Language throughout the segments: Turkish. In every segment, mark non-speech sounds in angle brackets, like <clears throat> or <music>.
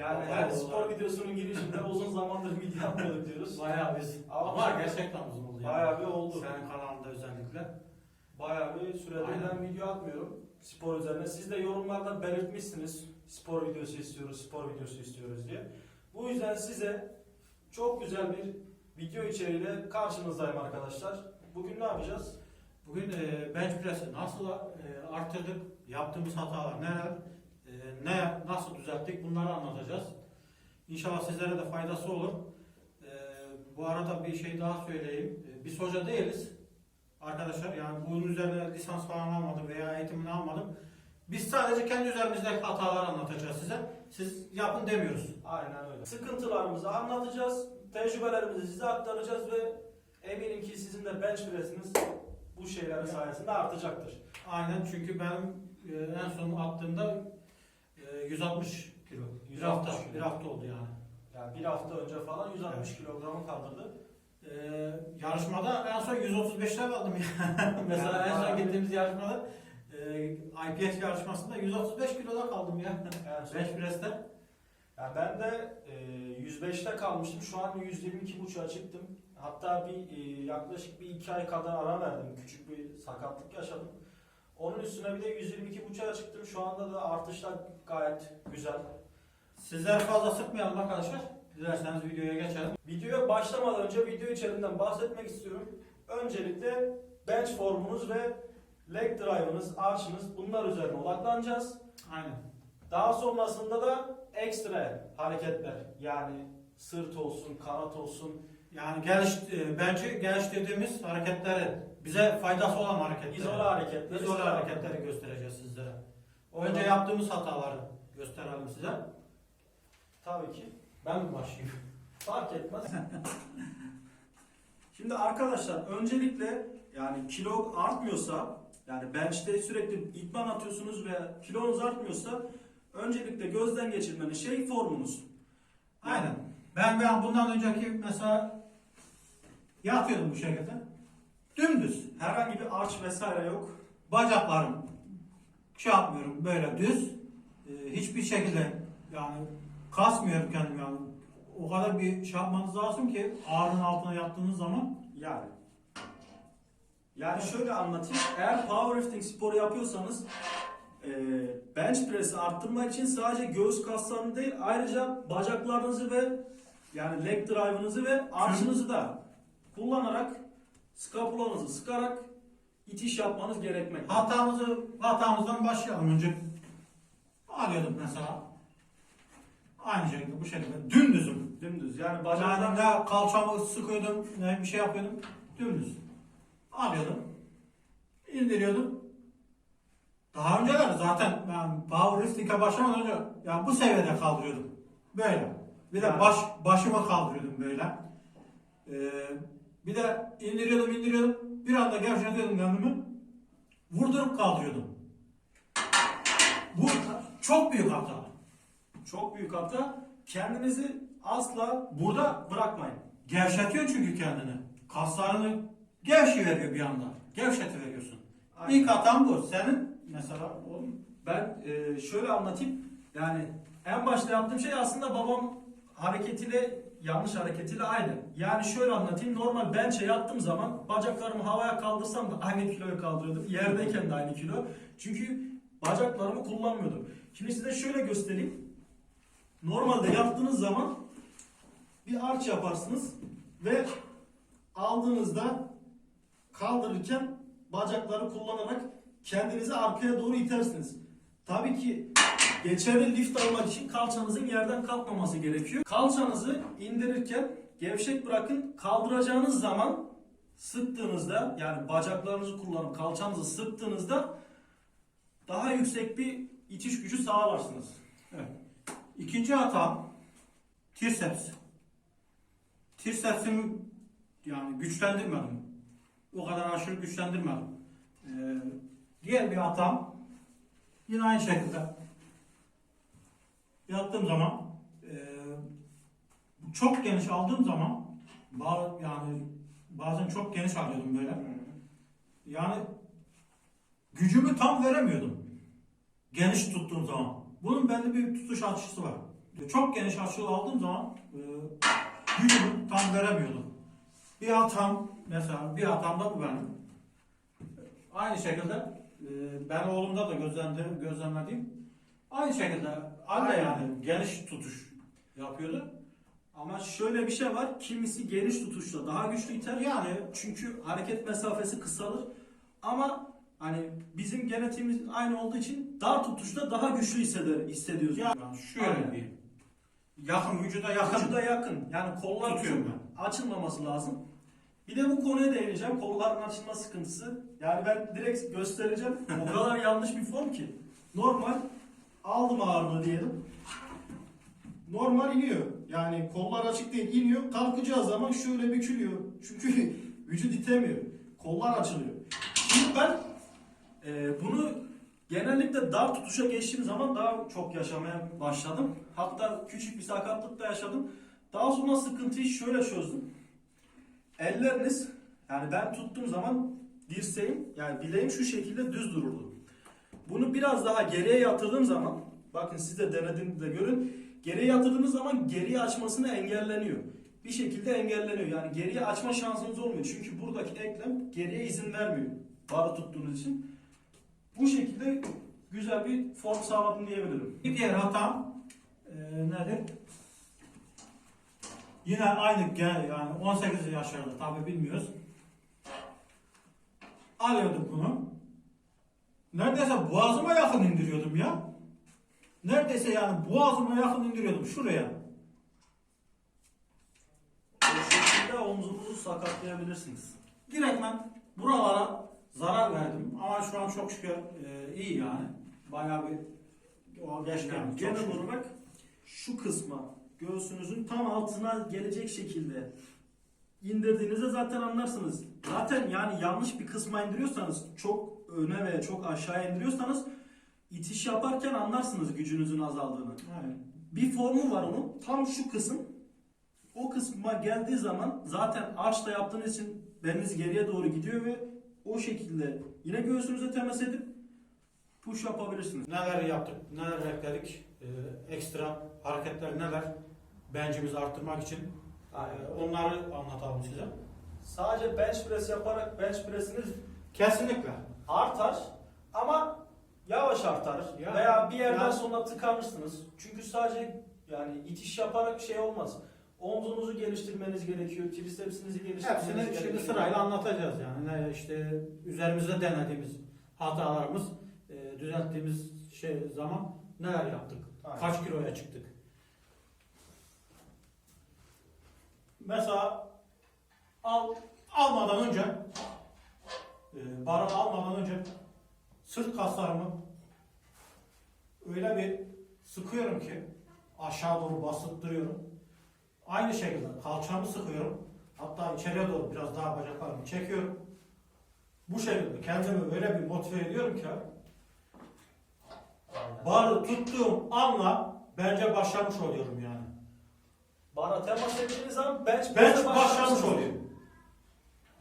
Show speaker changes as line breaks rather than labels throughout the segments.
Yani
Vallahi
her
o-
spor videosunun girişinde <laughs> uzun zamandır video yapmıyorduk diyoruz.
Bayağı biz.
Ama-
Ama, gerçekten uzun oldu.
Bayağı bir oldu.
Senin kanalında özellikle.
Bayağı bir süredir
Aynen.
ben video atmıyorum spor üzerine. Siz de yorumlarda belirtmişsiniz spor videosu istiyoruz, spor videosu istiyoruz diye. Bu yüzden size çok güzel bir video içeriğiyle karşınızdayım arkadaşlar. Bugün ne yapacağız?
Bugün e, bench press'i nasıl e, arttırdık, yaptığımız hatalar neler, e, ne nasıl düzelttik bunları anlatacağız. İnşallah sizlere de faydası olur. E, bu arada bir şey daha söyleyeyim. E, biz hoca değiliz. Arkadaşlar yani bunun üzerine lisans falan almadım veya eğitimini almadım. Biz sadece kendi üzerimizdeki hataları anlatacağız size. Siz yapın demiyoruz.
Aynen öyle. Sıkıntılarımızı anlatacağız, tecrübelerimizi size aktaracağız ve eminim ki sizin de bench press'iniz bu şeylerin sayesinde artacaktır.
Aynen çünkü benim e, en son attığımda 160 kilo. Bir
160
hafta,
kilo.
bir hafta oldu yani.
Yani bir hafta önce falan 160 kilogramı kaldırdı.
E, yarışmada en son 135'te kaldım ya. <laughs> Mesela en son gittiğimiz yarışmada e, IPS yarışmasında 135 kiloda kaldım ya.
Son- <laughs>
Bench press'te.
Yani ben de e, 105'te kalmıştım. Şu an 122.5'a çıktım. Hatta bir e, yaklaşık bir iki ay kadar ara verdim. Küçük bir sakatlık yaşadım. Onun üstüne bir de 122.5'a çıktım. Şu anda da artışlar gayet güzel.
Sizleri fazla sıkmayalım arkadaşlar. Dilerseniz videoya geçelim.
Videoya başlamadan önce video içeriğinden bahsetmek istiyorum. Öncelikle bench formunuz ve leg drive'ınız, arch'ınız bunlar üzerine odaklanacağız.
Aynen.
Daha sonrasında da ekstra hareketler yani sırt olsun, kanat olsun,
Yani geliş, e, bence geliştirdiğimiz hareketleri, bize faydası olan hareketleri.
izole hareketler.
Biz öyle hareketleri göstereceğiz sizlere. Önce yaptığımız hataları gösterelim size.
Tabii ki.
Ben mi başlayayım? <laughs>
Fark etmez. <laughs> Şimdi arkadaşlar öncelikle yani kilo artmıyorsa yani bench'te sürekli idman atıyorsunuz ve kilonuz artmıyorsa öncelikle gözden geçirmenin şey formunuz.
Ben ben bundan önceki mesela yatıyordum bu şekilde. Dümdüz.
Herhangi bir arç vesaire yok.
Bacaklarım şey yapmıyorum böyle düz. Ee, hiçbir şekilde yani kasmıyorum kendimi yani. O kadar bir şey yapmanız lazım ki ağrının altına yattığınız zaman
Yani. Yani şöyle anlatayım. Eğer powerlifting sporu yapıyorsanız e, bench press'i arttırmak için sadece göğüs kaslarını değil ayrıca bacaklarınızı ve yani leg drive'ınızı ve arşınızı da kullanarak skapulanızı sıkarak itiş yapmanız gerekmekte.
hatamızı hatamızdan başlayalım önce. Alıyordum mesela. Aynı şekilde bu şekilde dümdüzüm.
Dümdüz yani
Bacağımda
bacaklar
kalçamı sıkıyordum, ne bir şey yapıyordum. Dümdüz. Alıyordum. indiriyordum. Daha önceler zaten ben powerlifting'e başlamadan önce yani bu seviyede kaldırıyordum. Böyle. Bir de baş başımı kaldırıyordum böyle. Ee, bir de indiriyordum indiriyordum. Bir anda gevşetiyordum kendimi. Vurdurup kaldırıyordum. Bu çok büyük hata.
çok büyük hata. Kendinizi asla
Burada
bırakmayın.
Gevşetiyor çünkü kendini. Kaslarını gevşi veriyor bir anda. Gevşeti veriyorsun.
Aynen.
İlk hatan bu. Senin mesela oğlum
Ben e, şöyle anlatayım. Yani en başta yaptığım şey aslında babam hareketiyle yanlış hareketiyle aynı. Yani şöyle anlatayım. Normal bench'e yattığım zaman bacaklarımı havaya kaldırsam da aynı kiloyu kaldırıyordum. Yerdeyken de aynı kilo. Çünkü bacaklarımı kullanmıyordum. Şimdi size şöyle göstereyim. Normalde yattığınız zaman bir arç yaparsınız ve aldığınızda kaldırırken bacakları kullanarak kendinizi arkaya doğru itersiniz. Tabii ki geçerli lift almak için kalçanızın yerden kalkmaması gerekiyor. Kalçanızı indirirken gevşek bırakın. Kaldıracağınız zaman sıktığınızda yani bacaklarınızı kullanıp kalçanızı sıktığınızda daha yüksek bir itiş gücü sağlarsınız.
ikinci hata triceps. Tricepsimi yani güçlendirmedim. O kadar aşırı güçlendirmedim. Ee, diğer bir hatam yine aynı şekilde yattığım zaman e, çok geniş aldığım zaman ba- yani bazen çok geniş alıyordum böyle. Yani gücümü tam veremiyordum. Geniş tuttuğum zaman. Bunun bende bir tutuş açısı var. Çok geniş açı aldığım zaman e, gücümü tam veremiyordum. Bir hatam mesela bir hatam da bu benim. Aynı şekilde e, ben oğlumda da gözlemledim, gözlemlediğim aynı şekilde anne yani geniş tutuş yapıyordu.
Ama şöyle bir şey var. Kimisi geniş tutuşla daha güçlü iter.
Yani
Çünkü hareket mesafesi kısalır. Ama hani bizim genetiğimiz aynı olduğu için dar tutuşta daha güçlü hisseder, hissediyoruz.
yani şöyle
Aynen.
diyeyim. Yakın vücuda yakın.
Vücuda yakın. Yani kollar
Tutuyorum
çok açılmaması lazım. Bir de bu konuya değineceğim. Kolların açılma sıkıntısı. Yani ben direkt göstereceğim. o kadar <laughs> yanlış bir form ki. Normal aldım ağırlığı diyelim. Normal iniyor. Yani kollar açık değil iniyor. Kalkacağı zaman şöyle bükülüyor. Çünkü <laughs> vücut itemiyor. Kollar açılıyor. Şimdi ben e, bunu genellikle dar tutuşa geçtiğim zaman daha çok yaşamaya başladım. Hatta küçük bir sakatlık da yaşadım. Daha sonra sıkıntıyı şöyle çözdüm. Elleriniz yani ben tuttuğum zaman dirseğim yani bileğim şu şekilde düz dururdu. Bunu biraz daha geriye yatırdığım zaman bakın siz de denediğinizde görün geriye yatırdığınız zaman geriye açmasını engelleniyor. Bir şekilde engelleniyor. Yani geriye açma şansınız olmuyor. Çünkü buradaki eklem geriye izin vermiyor. Barı tuttuğunuz için. Bu şekilde güzel bir form sağladım diyebilirim.
Bir diğer hatam e, nedir? Yine aynı gen- yani 18 yaşlarda tabi bilmiyoruz. Alıyorduk bunu. Neredeyse boğazıma yakın indiriyordum ya. Neredeyse yani boğazıma yakın indiriyordum şuraya.
Bu şekilde omzunuzu sakatlayabilirsiniz.
Direktmen buralara zarar verdim ama şu an çok şükür e, iyi yani. Bayağı bir o geçti yani.
Genel
şükür.
olarak şu kısma göğsünüzün tam altına gelecek şekilde indirdiğinizde zaten anlarsınız. Zaten yani yanlış bir kısma indiriyorsanız çok öne veya çok aşağı indiriyorsanız itiş yaparken anlarsınız gücünüzün azaldığını.
Aynen.
Bir formu var onun. Tam şu kısım. O kısma geldiği zaman zaten arçla yaptığınız için beliniz geriye doğru gidiyor ve o şekilde yine göğsünüze temas edip push yapabilirsiniz.
Neler yaptık, neler ekledik, e, ekstra hareketler neler, bencimizi arttırmak için e, onları anlatalım size.
Sadece bench press yaparak bench pressiniz
Kesinlikle.
Artar ama yavaş artar
Ya-
veya bir yerden
ya-
sonra tıkanırsınız. Çünkü sadece yani itiş yaparak şey olmaz. Omzunuzu geliştirmeniz gerekiyor, tricepsinizi geliştirmeniz
Hepsini
gerekiyor.
şimdi sırayla anlatacağız yani. İşte üzerimizde denediğimiz hatalarımız, e, düzelttiğimiz şey zaman neler yaptık,
Aynen.
kaç kiloya çıktık. Mesela al, almadan önce, e, almadan önce sırt kaslarımı öyle bir sıkıyorum ki aşağı doğru bastırıyorum. Aynı şekilde kalçamı sıkıyorum. Hatta içeriye doğru biraz daha bacaklarımı çekiyorum. Bu şekilde kendimi öyle bir motive ediyorum ki barı tuttuğum anla bence başlamış oluyorum yani.
Bana temas ettiğiniz zaman bench
Ben
press'e
başlamış
başlarsınız.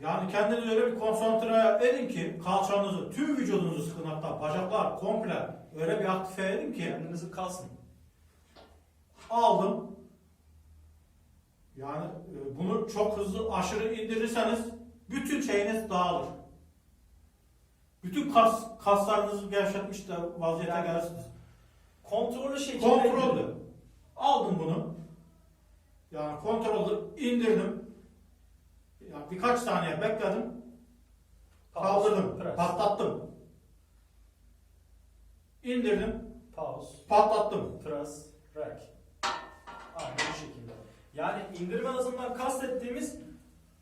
Yani kendinizi öyle bir konsantre edin ki kalçanızı, tüm vücudunuzu sıkın hatta bacaklar komple öyle bir aktive edin ki
Kendinizi kalsın.
aldım. Yani e, bunu çok hızlı aşırı indirirseniz bütün şeyiniz dağılır. Bütün kas kaslarınızı gevşetmiş de vaziyete
Yani-
gelirsiniz.
Kontrollü şekilde
Kontrollü. Aldım bunu. Yani kontrollü indirdim. Ya birkaç saniye bekledim. Kaldırdım.
Press.
Patlattım. İndirdim.
Pause.
Patlattım.
Press. Rack. Aynen bu şekilde. Yani indirme hızından kastettiğimiz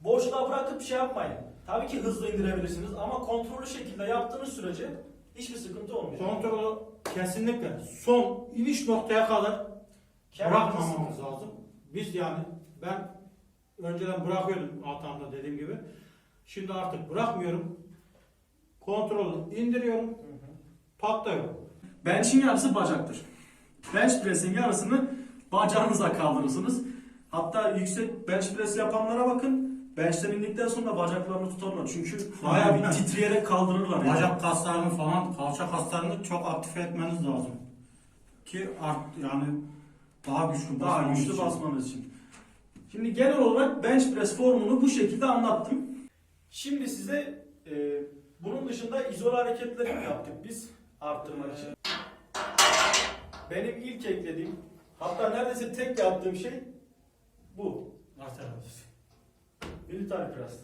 boşluğa bırakıp şey yapmayın. Tabii ki hızlı indirebilirsiniz ama kontrollü şekilde yaptığınız sürece hiçbir sıkıntı olmuyor.
Kontrolü kesinlikle son iniş noktaya kadar bırakmamamız lazım. Biz yani ben önceden bırakıyordum hatamda dediğim gibi. Şimdi artık bırakmıyorum. Kontrolü indiriyorum.
Hı hı.
Patlıyor.
Bench'in yarısı bacaktır. Bench press'in yarısını bacağınıza kaldırırsınız. Hatta yüksek bench press yapanlara bakın. Bench'ten indikten sonra bacaklarını tutarlar. Çünkü bayağı bir titreyerek kaldırırlar. yani.
Bacak kaslarını falan, kalça kaslarını çok aktif etmeniz lazım. Ki art, yani
Daha güçlü
daha güçlü
için.
basmanız için. Şimdi genel olarak bench press formunu bu şekilde anlattım. Şimdi size e, bunun dışında izole hareketleri yaptık biz arttırmak için. Benim ilk eklediğim, hatta neredeyse tek yaptığım şey bu.
Arteral.
Military press.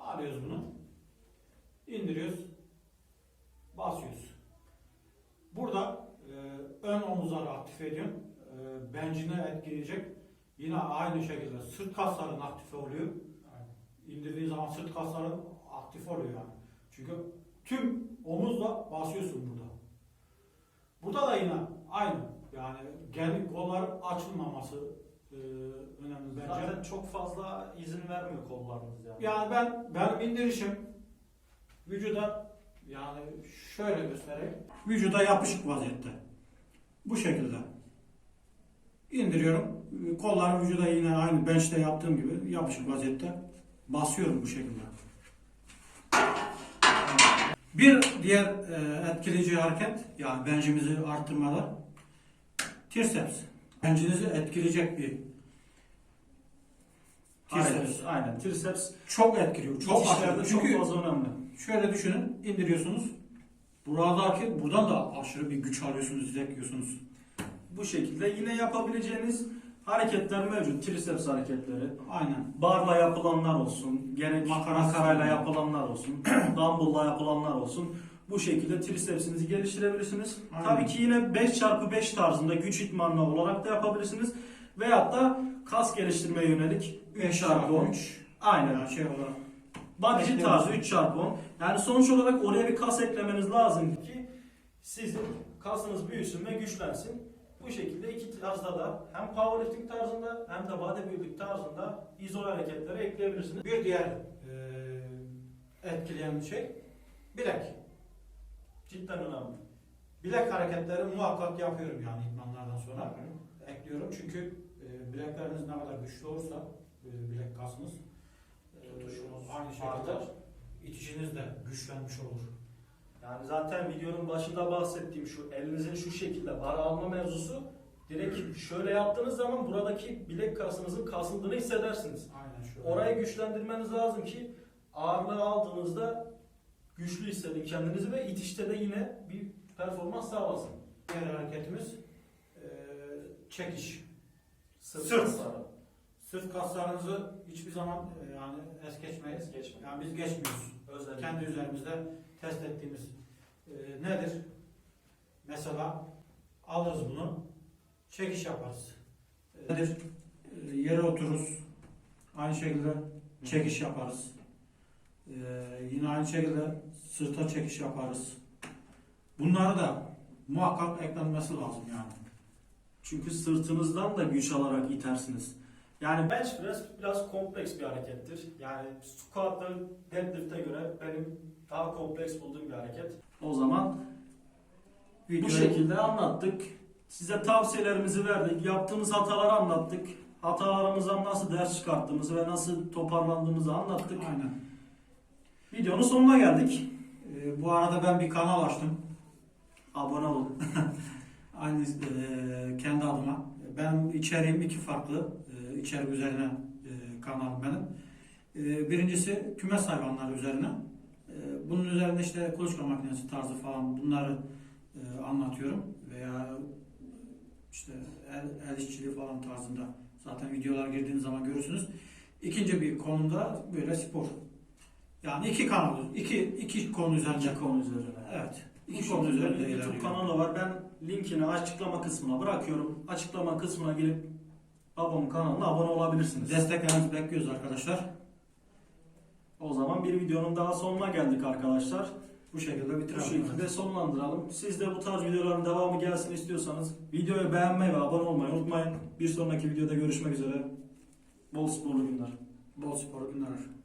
Alıyoruz bunu. indiriyoruz. Basıyoruz. Burada e, ön omuzları aktif ediyorum. Bencine etkileyecek. Yine aynı şekilde sırt kasların aktif oluyor. İndirdiğin zaman sırt kasların aktif oluyor yani. Çünkü tüm omuzla basıyorsun burada. Burada da yine aynı. Yani gel kollar açılmaması e, önemli bence.
Zaten çok fazla izin vermiyor kollarınız yani.
Yani ben benim indirişim vücuda yani şöyle göstereyim.
Vücuda yapışık vaziyette. Bu şekilde. İndiriyorum. Kollar vücuda yine aynı bench'te yaptığım gibi yapışık vaziyette basıyorum bu şekilde. Bir diğer e, etkileyici hareket yani bencimizi arttırmada triceps. Bencinizi etkileyecek bir triceps.
Triceps. Aynen. Triceps
Çok etkiliyor. Çok
İtişlerde
aşırı.
çok fazla önemli.
Şöyle düşünün, indiriyorsunuz. Buradaki, buradan da aşırı bir güç alıyorsunuz, izleyiyorsunuz.
Bu şekilde yine yapabileceğiniz hareketler mevcut. Triceps hareketleri.
Aynen.
Barla yapılanlar olsun, gerek
Makara-
makarayla yapılanlar olsun, <clears throat> dumbbell'la yapılanlar olsun. Bu şekilde tricepsinizi geliştirebilirsiniz.
Aynen.
Tabii ki yine 5x5 tarzında güç idmanlı olarak da yapabilirsiniz. Veyahut da kas geliştirmeye yönelik 3x10. Aynen.
Yani şey olarak. Ekliyoruz.
tarzı 3x10. Yani sonuç olarak oraya bir kas eklemeniz lazım ki sizin kasınız büyüsün ve güçlensin. Bu şekilde iki tarzda da hem powerlifting tarzında hem de bodybuilding tarzında izole hareketleri ekleyebilirsiniz.
Bir diğer e, etkileyen şey bilek.
Cidden önemli.
Bilek hareketleri muhakkak yapıyorum yani idmanlardan sonra. Ekliyorum çünkü e, bilekleriniz ne kadar güçlü olursa e, bilek kasınız e,
Tutuşunuz
aynı şekilde
artar.
itişiniz de güçlenmiş olur.
Yani zaten videonun başında bahsettiğim şu elinizin şu şekilde bara alma mevzusu direkt şöyle yaptığınız zaman buradaki bilek kasınızın kasıldığını hissedersiniz.
Aynen şöyle.
Orayı güçlendirmeniz lazım ki ağırlığı aldığınızda güçlü hissedin kendinizi ve itişte de yine bir performans sağlasın.
Diğer hareketimiz e, çekiş.
Sırt,
Sırt.
kasları.
Sırt kaslarınızı hiçbir zaman e, yani es geçmeyiz.
Geçmeyin.
Yani biz geçmiyoruz.
Özellikle.
Kendi üzerimizde test ettiğimiz e, nedir? Mesela alırız bunu, çekiş yaparız. E,
Nedir? Ee, Yere otururuz. Aynı şekilde çekiş yaparız. Ee, yine aynı şekilde sırta çekiş yaparız. Bunları da muhakkak eklenmesi lazım yani.
Çünkü sırtınızdan da güç alarak itersiniz. Yani bench press biraz kompleks bir harekettir. Yani squat ve deadlift'e göre benim daha kompleks bulduğum bir hareket. O zaman bu
Videoyu-
şekilde anlattık. Size tavsiyelerimizi verdik. Yaptığımız hataları anlattık. Hatalarımızdan nasıl ders çıkarttığımızı ve nasıl toparlandığımızı anlattık.
Aynen.
Videonun sonuna geldik.
Ee, bu arada ben bir kanal açtım.
Abone olun. <laughs>
Aynı e, kendi adıma. Benim içeriğim iki farklı. İçerik üzerine e, kanalım benim. E, birincisi kümes hayvanları üzerine. E, bunun üzerine işte kuluçka makinesi tarzı falan bunları e, anlatıyorum. Veya işte el, el işçiliği falan tarzında zaten videolar girdiğiniz zaman görürsünüz. İkinci bir konumda böyle spor. Yani iki kanal, iki, iki konu üzerinde.
İki konu üzerine.
Evet. İki konu üzerinde
YouTube
ilerliyor.
kanalı var. Ben linkini açıklama kısmına bırakıyorum. Açıklama kısmına girip babamın kanalına abone olabilirsiniz.
Desteklerinizi bekliyoruz arkadaşlar.
O zaman bir videonun daha sonuna geldik arkadaşlar.
Bu şekilde
Bu
bitirelim.
şekilde sonlandıralım. Siz de bu tarz videoların devamı gelsin istiyorsanız videoyu beğenmeyi ve abone olmayı unutmayın. Bir sonraki videoda görüşmek üzere. Bol sporlu günler.
Bol spor günler.